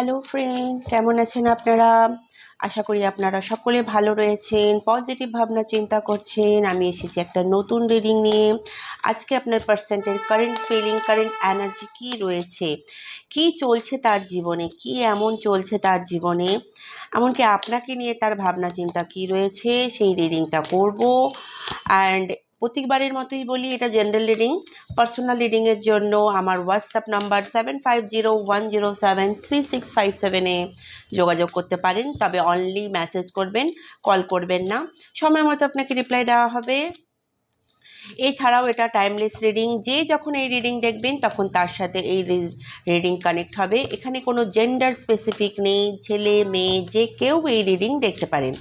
Hello friend কেমন আছেন আপনারা? আশা করি আপনারা সকলে ভালো রয়েছেন পজিটিভ ভাবনা চিন্তা করছেন। আমি এসেছি একটা নতুন রিডিং নিয়ে। আজকে আপনার পার্সেন্টের কারেন্ট ফিলিং কারেন্ট এনার্জি কি রয়েছে? কি চলছে তার জীবনে? কি এমন চলছে তার জীবনে? এমনকি আপনাকে নিয়ে তার ভাবনা চিন্তা কি রয়েছে? সেই রিডিংটা করব। অ্যান্ড প্রত্যেকবারের মতোই বলি, এটা জেনারেল রিডিং পার্সোনাল রিডিংয়ের জন্য আমার WhatsApp number seven five zero one zero seven three six five সেভেনে যোগাযোগ করতে পারেন। তবে অনলি মেসেজ করবেন কল করবেন না। সময় মতো আপনাকে রিপ্লাই দেওয়া হবে। এছাড়াও এটা টাইমলেস রিডিং যে যখন এই রিডিং দেখবেন, তখন তার সাথে এই রিডিং কানেক্ট হবে। এখানে কোনো জেন্ডার স্পেসিফিক নেই, ছেলে, মেয়ে, যে কেউ এই রিডিং দেখতে পারেন।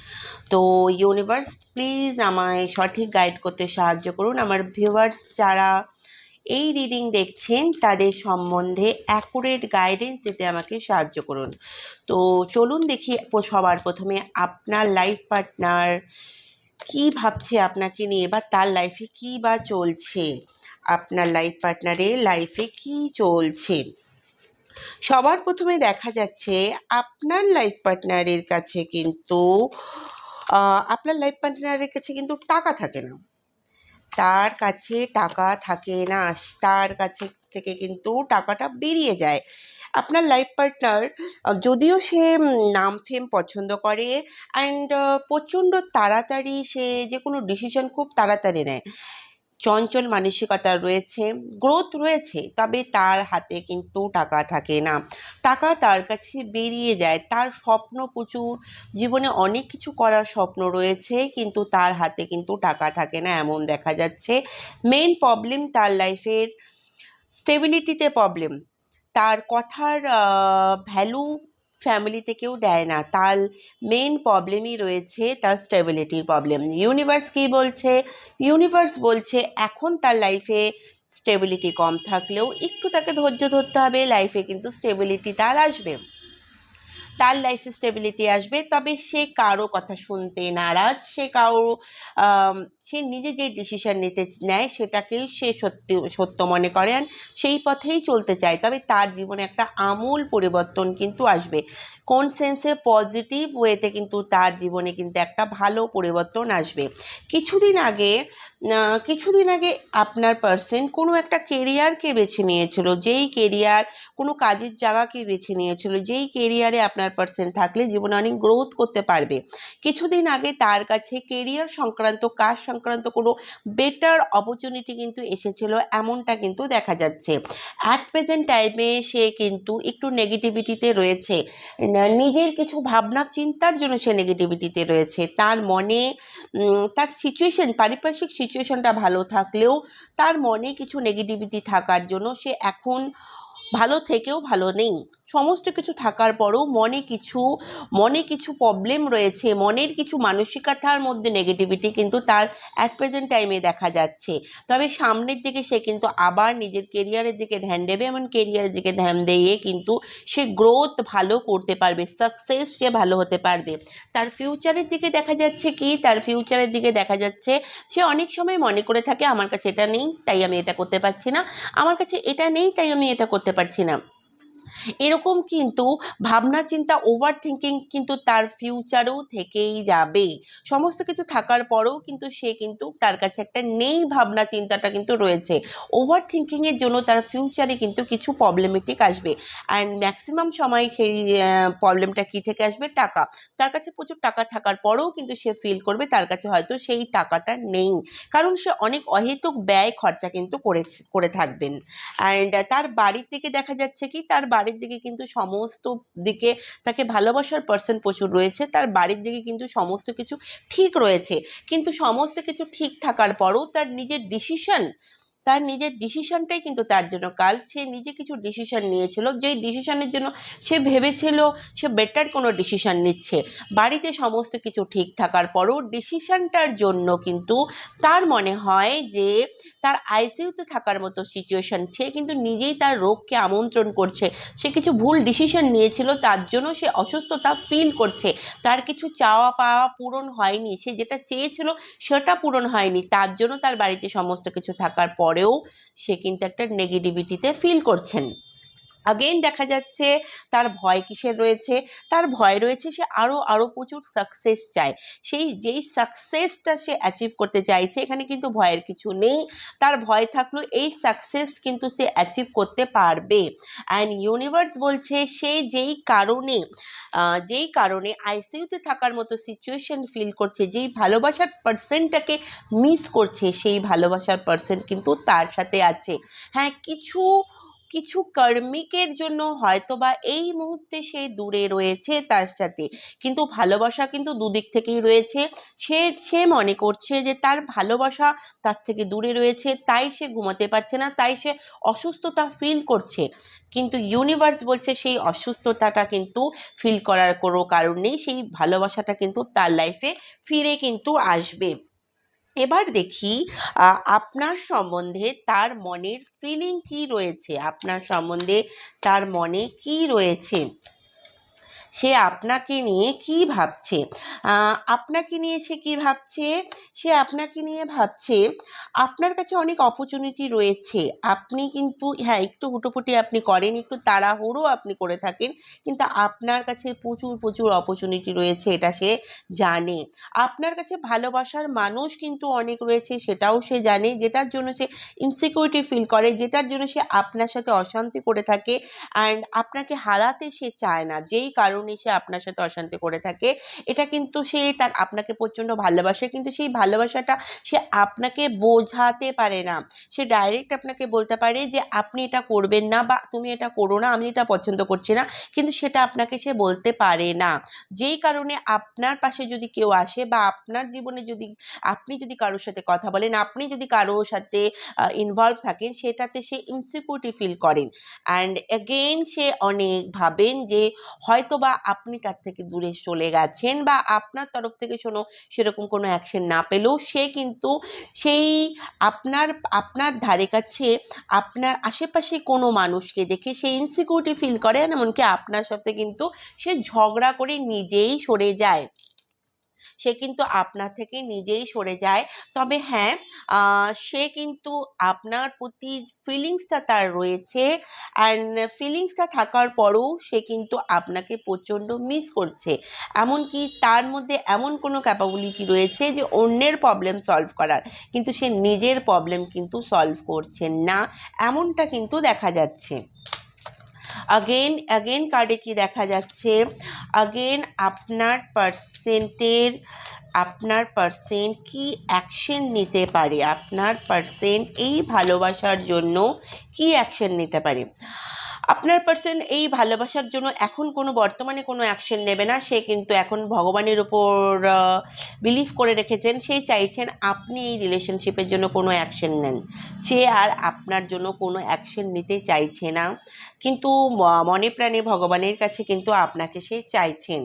তো ইউনিভার্স প্লিজ আমায় সঠিক গাইড করতে সাহায্য করুন। আমার ভিউয়ার্স যারা এই রিডিং দেখছেন, তাদের সম্বন্ধে অ্যাকুরেট গাইডেন্স দিতে আমাকে সাহায্য করুন। তো চলুন দেখি, সবার প্রথমে আপনার লাইফ পার্টনার কি ভাবছে আপনাকে নিয়ে বা তার লাইফে কি বা চলছে? আপনার লাইফ পার্টনারের লাইফে কি চলছে? সবার প্রথমে দেখা যাচ্ছে আপনার লাইফ পার্টনারের কাছে কিন্তু আপনার লাইফ পার্টনারের কাছে কিন্তু টাকা থাকে না। তার কাছে টাকা থাকে না। তার কাছে থেকে কিন্তু টাকাটা বেরিয়ে যায়। আপনার লাইফ পার্টনার যদিও সে নাম ফেম পছন্দ করে অ্যান্ড প্রচণ্ড তাড়াতাড়ি সে যে কোনো ডিসিশন খুব তাড়াতাড়ি নেয়। চঞ্চল মানসিকতা রয়েছে গ্রোথ রয়েছে, তবে তার হাতে কিন্তু টাকা থাকে না। টাকা তার কাছে বেরিয়ে যায়, তার স্বপ্ন প্রচুর, জীবনে অনেক কিছু করার স্বপ্ন রয়েছে, কিন্তু তার হাতে কিন্তু টাকা থাকে না, এমন দেখা যাচ্ছে। মেন প্রবলেম তার লাইফের স্টেবিলিটিতে প্রবলেম তার কথার ভ্যালু ফ্যামিলিতে কেউ দেয় না। তার মেন প্রবলেমই রয়েছে তার স্টেবিলিটির প্রবলেম ইউনিভার্স কী বলছে? ইউনিভার্স বলছে এখন তার লাইফে স্টেবিলিটি কম থাকলেও একটু তাকে ধৈর্য ধরতে হবে লাইফে কিন্তু স্টেবিলিটি তার আসবে। তার লাইফে স্টেবিলিটি আসবে, তবে সে কারও কথা শুনতে নারাজ, সে কারও সে নিজে যে ডিসিশন নিতে নেয় সেটাকেই সে সত্যি, সত্য মনে করেন সেই পথেই চলতে চায়। তবে তার জীবনে একটা আমূল পরিবর্তন কিন্তু আসবে। কোন সেন্সে পজিটিভ ওয়েতে কিন্তু তার জীবনে কিন্তু একটা ভালো পরিবর্তন আসবে। কিছুদিন আগে কিছুদিন আগে আপনার পার্সন কোনো একটা কেরিয়ারকে বেছে নিয়েছিল, যেই কেরিয়ার কোনো কাজের জায়গাকে বেছে নিয়েছিল, যেই কেরিয়ারে আপনার পার্সন থাকলে জীবনে অনেক গ্রোথ করতে পারবে। কিছুদিন আগে তার কাছে কেরিয়ার সংক্রান্ত, কাজ সংক্রান্ত কোনো বেটার অপরচুনিটি কিন্তু এসেছিল, এমনটা কিন্তু দেখা যাচ্ছে। অ্যাট প্রেজেন্ট টাইমে সে কিন্তু একটু নেগেটিভিটিতে রয়েছে। নিজের কিছু ভাবনা, চিন্তার জন্য সে নেগেটিভিটিতে রয়েছে। তার মনে তার সিচুয়েশন পারিপার্শ্বিক সিচুয়েশনটা ভালো থাকলেও তার মনে কিছু নেগেটিভিটি থাকার জন্য সে এখন ভালো থেকেও ভালো নেই। সমস্ত কিছু থাকার পরেও মনে কিছু মনে কিছু প্রবলেম রয়েছে, মনের কিছু মানসিকতার মধ্যে নেগেটিভিটি কিন্তু তার অ্যাট প্রেজেন্ট টাইমে দেখা যাচ্ছে। তবে সামনের দিকে সে কিন্তু আবার নিজের কেরিয়ারের দিকে ধ্যান দেবে, এমন কেরিয়ারের দিকে ধ্যান দিয়ে কিন্তু সে গ্রোথ ভালো করতে পারবে সাকসেস সে ভালো হতে পারবে। তার ফিউচারের দিকে দেখা যাচ্ছে কি? তার ফিউচারের দিকে দেখা যাচ্ছে সে অনেক সময় মনে করে থাকে, আমার কাছে এটা নেই, তাই আমি এটা করতে পারছি না। আমার কাছে এটা নেই, তাই আমি এটা করতে পারছি না। এরকম কিন্তু ভাবনা, চিন্তা ওভার থিঙ্কিং কিন্তু তার ফিউচারেও থেকেই যাবে। সমস্ত কিছু থাকার পরেও কিন্তু সে কিন্তু তার কাছে একটা নেই ভাবনা, চিন্তাটা কিন্তু রয়েছে। ওভার থিঙ্কিংয়ের জন্য তার ফিউচারে কিন্তু কিছু প্রবলেমেটিক আসবে। অ্যান্ড ম্যাক্সিমাম সময় সেই প্রবলেমটা কী থেকে আসবে? টাকা। তার কাছে প্রচুর টাকা থাকার পরেও কিন্তু সে ফিল করবে তার কাছে হয়তো সেই টাকাটা নেই। কারণ সে অনেক অহেতুক ব্যয় খরচা কিন্তু করেছে, করে থাকবেন। অ্যান্ড তার বাড়ির থেকে দেখা যাচ্ছে কি? তার বাড়ির দিকে কিন্তু সমস্ত দিকে তাকে ভালোবাসার পার্সন প্রচুর রয়েছে। তার বাড়ির দিকে কিন্তু সমস্ত কিছু ঠিক রয়েছে। কিন্তু সমস্ত কিছু ঠিক থাকার পরও তার নিজের ডিসিশন তার নিজের ডিসিশনটাই কিন্তু তার জন্য। কাল সে নিজে কিছু ডিসিশন নিয়েছিল, যেই ডিসিশনের জন্য সে ভেবেছিল সে বেটার কোনো ডিসিশন নিচ্ছে। বাড়িতে সমস্ত কিছু ঠিক থাকার পরও ডিসিশনটার জন্য কিন্তু তার মনে হয় যে তার আইসিইউতে থাকার মতো সিচুয়েশন সে কিন্তু নিজেই তার রোগকে আমন্ত্রণ করছে। সে কিছু ভুল ডিসিশন নিয়েছিল, তার জন্য সে অসুস্থতা ফিল করছে। তার কিছু চাওয়া পাওয়া পূরণ হয়নি, সে যেটা চেয়েছিল সেটা পূরণ হয়নি। তার জন্য তার বাড়িতে সমস্ত কিছু থাকার পরেও সে কিন্তু একটা নেগেটিভিটিতে ফিল করছেন। আগেন দেখা যাচ্ছে, তার ভয় কিসের রয়েছে? তার ভয় রয়েছে সে আরও আরও প্রচুর সাকসেস চায়। সেই, যেই সাকসেসটা সে অ্যাচিভ করতে চাইছে, এখানে কিন্তু ভয়ের কিছু নেই। তার ভয় থাকলেও এই সাকসেস কিন্তু সে অ্যাচিভ করতে পারবে। অ্যান্ড ইউনিভার্স বলছে, সে যেই কারণে যেই কারণে আইসিইউতে থাকার মতো সিচুয়েশন ফিল করছে, যেই ভালোবাসার পার্সেন্টটাকে মিস করছে, সেই ভালোবাসার পার্সেন্ট কিন্তু তার সাথে আছে। হ্যাঁ কিছু কিছু কর্মিকের জন্য হয়তোবা এই মুহূর্তে সে দূরে রয়েছে তার সাথে। কিন্তু ভালোবাসা কিন্তু দুদিক থেকেই রয়েছে। সে সে মনে করছে যে তার ভালোবাসা তার থেকে দূরে রয়েছে, তাই সে ঘুমাতে পারছে না, তাই সে অসুস্থতা ফিল করছে। কিন্তু ইউনিভার্স বলছে সেই অসুস্থতাটা কিন্তু ফিল করার কোনো কারণ নেই, সেই ভালোবাসাটা কিন্তু তার লাইফে ফিরে কিন্তু আসবে। এবার দেখি আপনার সম্বন্ধে তার মনের ফিলিং কি রয়েছে? আপনার সম্বন্ধে তার মনে কি রয়েছে? সে আপনাকে নিয়ে কি ভাবছে? আপনাকে নিয়ে সে কি ভাবছে? সে আপনাকে নিয়ে ভাবছে, আপনার কাছে অনেক অপরচুনিটি রয়েছে। আপনি কিন্তু হ্যাঁ একটু হুটোপুটি আপনি করেন, একটু তাড়াহুড়ো আপনি করে থাকেন, কিন্তু আপনার কাছে প্রচুর প্রচুর অপরচুনিটি রয়েছে, এটা সে জানে। আপনার কাছে ভালোবাসার মানুষ কিন্তু অনেক রয়েছে, সেটাও সে জানে, যেটার জন্য সে ইনসিকিউরিটি ফিল করে, যেটার জন্য সে আপনার সাথে অশান্তি করে থাকে অ্যান্ড আপনাকে হারাতে সে চায় না। যেই কারণে সে আপনার সাথে অশান্তি করে থাকে। এটা কিন্তু সে তার আপনাকে প্রচণ্ড ভালোবাসে, কিন্তু সেই ভালোবাসাটা সে আপনাকে বোঝাতে পারে না। সে ডাইরেক্ট আপনাকে বলতে পারে যে, আপনি এটা করবেন না বা তুমি এটা করো না, আমি এটা পছন্দ করছি না। কিন্তু সেটা আপনাকে সে বলতে পারে না। যেই কারণে আপনার পাশে যদি কেউ আসে বা আপনার জীবনে যদি, আপনি যদি কারোর সাথে কথা বলেন, আপনি যদি কারোর সাথে ইনভলভ থাকেন, সেটাতে সে ইনসিকিউরিটি ফিল করেন। অ্যান্ড অ্যাগেন সে অনেক ভাবেন যে হয়তো বা আপনি তার থেকে দূরে চলে গেছেন বা আপনার তরফ থেকে শোনো সেরকম কোনো অ্যাকশন না পেলেও সে কিন্তু সেই আপনার আপনার ধারে কাছে আপনার আশেপাশে কোনো মানুষকে দেখে সে ইনসিকিউরিটি ফিল করে, এমনকি আপনার সাথে কিন্তু সে ঝগড়া করে নিজেই সরে যায়। সে কিন্তু আপনার থেকে নিজেই সরে যায়। তবে হ্যাঁ সে কিন্তু আপনার প্রতি ফিলিংসটা তার রয়েছে অ্যান্ড ফিলিংসটা থাকার পরেও সে কিন্তু আপনাকে প্রচণ্ড মিস করছে। এমনকি তার মধ্যে এমন কোনো ক্যাপাবিলিটি রয়েছে যে অন্যের প্রবলেম সলভ করার, কিন্তু সে নিজের প্রবলেম কিন্তু সলভ করছেন না। এমনটা কিন্তু দেখা যাচ্ছে। আগেন আগেন কার্ডে কি দেখা যাচ্ছে? আগেন আপনার পার্সেন্টের আপনার পার্সেন্ট কি অ্যাকশন নিতে পারে? আপনার পার্সেন্ট এই ভালোবাসার জন্য কি অ্যাকশন নিতে পারে? আপনার পার্সন এই ভালোবাসার জন্য এখন কোনো বর্তমানে কোনো অ্যাকশন নেবে না। সে কিন্তু এখন ভগবানের ওপর বিলিভ করে রেখেছেন। সে চাইছেন আপনি এই রিলেশনশিপের জন্য কোনো অ্যাকশন নেন। সে আর আপনার জন্য কোনো অ্যাকশন নিতে চাইছে না। কিন্তু মনে প্রাণে ভগবানের কাছে কিন্তু আপনাকে সে চাইছেন।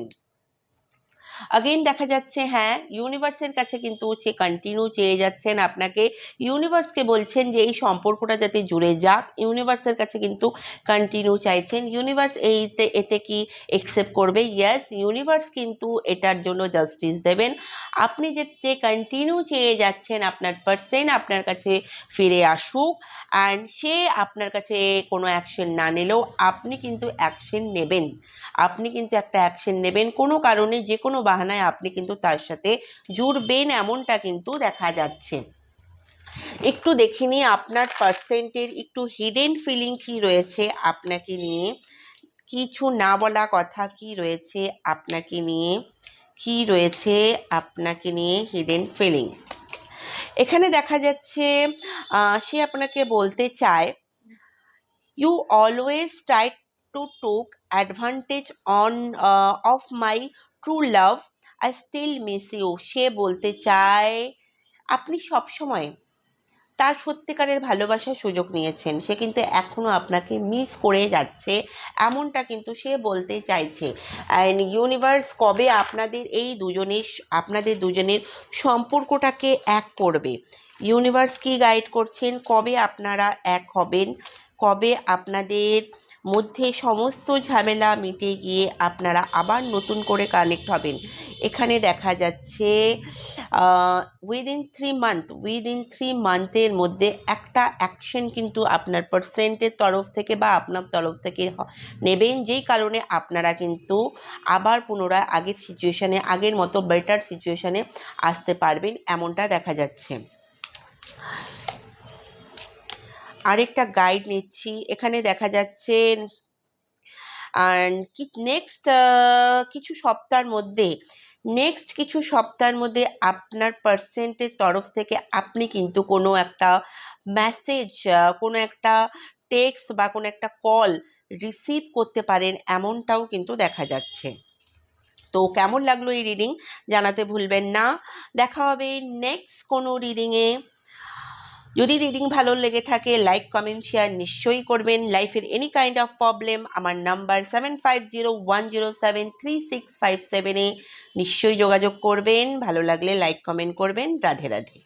আগেন দেখা যাচ্ছে হ্যাঁ ইউনিভার্সের কাছে কিন্তু সে কন্টিনিউ চেয়ে যাচ্ছেন। আপনাকে ইউনিভার্সকে বলছেন যে, এই সম্পর্কটা যাতে জুড়ে যাক ইউনিভার্সের কাছে কিন্তু কন্টিনিউ চাইছেন। ইউনিভার্স এইতে, এতে কি একসেপ্ট করবে? ইয়েস ইউনিভার্স কিন্তু এটার জন্য জাস্টিস দেবেন। আপনি যে যে কন্টিনিউ চেয়ে যাচ্ছেন, আপনার পার্সেন্ট আপনার কাছে ফিরে আসুক অ্যান্ড সে আপনার কাছে কোনো অ্যাকশন না নিলেও আপনি কিন্তু অ্যাকশন নেবেন। আপনি কিন্তু একটা অ্যাকশন নেবেন। কোনো কারণে যে কোনো বাহানায় আপনি কিন্তু তার সাথে জুড়বেন, এমনটা কিন্তু দেখা যাচ্ছে। একটু দেখে নিই, আপনার পার্সেন্টের একটু হিডেন ফিলিং কি রয়েছে আপনাকে নিয়ে? কিছু না বলা কথা কি রয়েছে আপনাকে নিয়ে? কি রয়েছে আপনাকে নিয়ে হিডেন ফিলিং এখানে দেখা যাচ্ছে সে আপনাকে বলতে চায় you always try to took advantage on of my true love I still miss you সে বলতে চায়, আপনি সবসময় তার সত্যিকারের ভালোবাসার সুযোগ নিয়েছেন। সে কিন্তু এখনও আপনাকে মিস করে যাচ্ছে, এমনটা কিন্তু সে বলতে চাইছে। অ্যান্ড ইউনিভার্স কবে আপনাদের এই দুজনের আপনাদের দুজনের সম্পর্কটাকে এক করবে? ইউনিভার্স কি গাইড করছেন? কবে আপনারা এক হবেন? কবে আপনাদের মধ্যে সমস্ত ঝামেলা মিটে গিয়ে আপনারা আবার নতুন করে কানেক্ট হবেন। এখানে দেখা যাচ্ছে within three month within three মান্থের মধ্যে একটা অ্যাকশন কিন্তু আপনার পার্সেন্টের তরফ থেকে বা আপনার তরফ থেকে নেবেন। যেই কারণে আপনারা কিন্তু আবার পুনরায় আগের সিচুয়েশানে আগের মতো বেটার সিচুয়েশানে আসতে পারবেন, এমনটা দেখা যাচ্ছে। আরেকটা গাইড নিচ্ছি। এখানে দেখা যাচ্ছে কি নেক্সট কিছু সপ্তাহের মধ্যে নেক্সট কিছু সপ্তাহের মধ্যে আপনার পার্সেন্টের তরফ থেকে আপনি কিন্তু কোনো একটা মেসেজ কোনো একটা টেক্সট বা কোনো একটা কল রিসিভ করতে পারেন, এমনটাও কিন্তু দেখা যাচ্ছে। তো কেমন লাগল এই রিডিং জানাতে ভুলবেন না। দেখা হবে নেক্সট কোনো রিডিংয়ে যদি রিডিং ভালো লেগে থাকে লাইক কমেন্ট শেয়ার নিশ্চয়ই করবেন। লাইফের এনি কাইন্ড অফ প্রবলেম আমার number seven five zero one zero seven three six five সেভেনে নিশ্চয়ই যোগাযোগ করবেন। ভালো লাগলে লাইক কমেন্ট করবেন। রাধে রাধে।